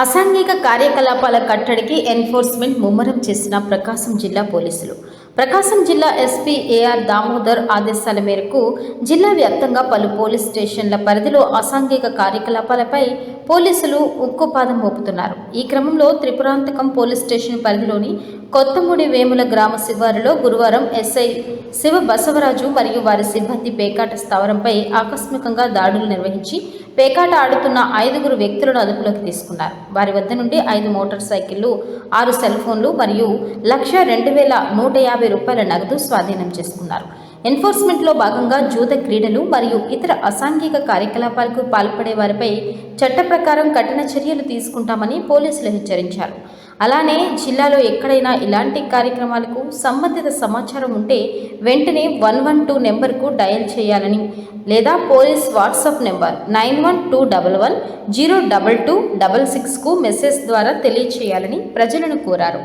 అసాంఘిక కార్యకలాపాల కట్టడికి ఎన్ఫోర్స్మెంట్ ముమ్మరం చేసిన ప్రకాశం జిల్లా పోలీసులు. ప్రకాశం జిల్లా ఎస్పీ ఏఆర్ దామోదర్ ఆదేశాల మేరకు జిల్లా వ్యాప్తంగా పలు పోలీస్ స్టేషన్ల పరిధిలో అసాంఘిక కార్యకలాపాలపై పోలీసులు ఉక్కుపాదం మోపుతున్నారు. ఈ క్రమంలో త్రిపురాంతకం పోలీస్ స్టేషన్ పరిధిలోని కొత్తమూడి వేముల గ్రామ శివారులో గురువారం ఎస్ఐ శివ బసవరాజు మరియు వారి సిబ్బంది పేకాట స్థావరంపై ఆకస్మికంగా దాడులు నిర్వహించి పేకాట ఆడుతున్న ఐదుగురు వ్యక్తులను అదుపులోకి తీసుకున్నారు. వారి వద్ద నుండి ఐదు మోటార్ సైకిళ్ళు ఆరు సెల్ ఫోన్లు మరియు లక్ష రెండు వేల నూట యాభై రూపాయల నగదు స్వాధీనం చేసుకున్నారు. ఎన్ఫోర్స్మెంట్లో భాగంగా జూత క్రీడలు మరియు ఇతర అసాంఘిక కార్యకలాపాలకు పాల్పడే వారిపై చట్ట ప్రకారం కఠిన చర్యలు తీసుకుంటామని పోలీసులు హెచ్చరించారు. అలానే జిల్లాలో ఎక్కడైనా ఇలాంటి కార్యక్రమాలకు సంబంధిత సమాచారం ఉంటే వెంటనే వన్ వన్ టూ నెంబర్కు డయల్ చేయాలని లేదా police WhatsApp number nine one two double one zero double two double సిక్స్కు message ద్వారా తెలియచేయాలని ప్రజలను కోరారు.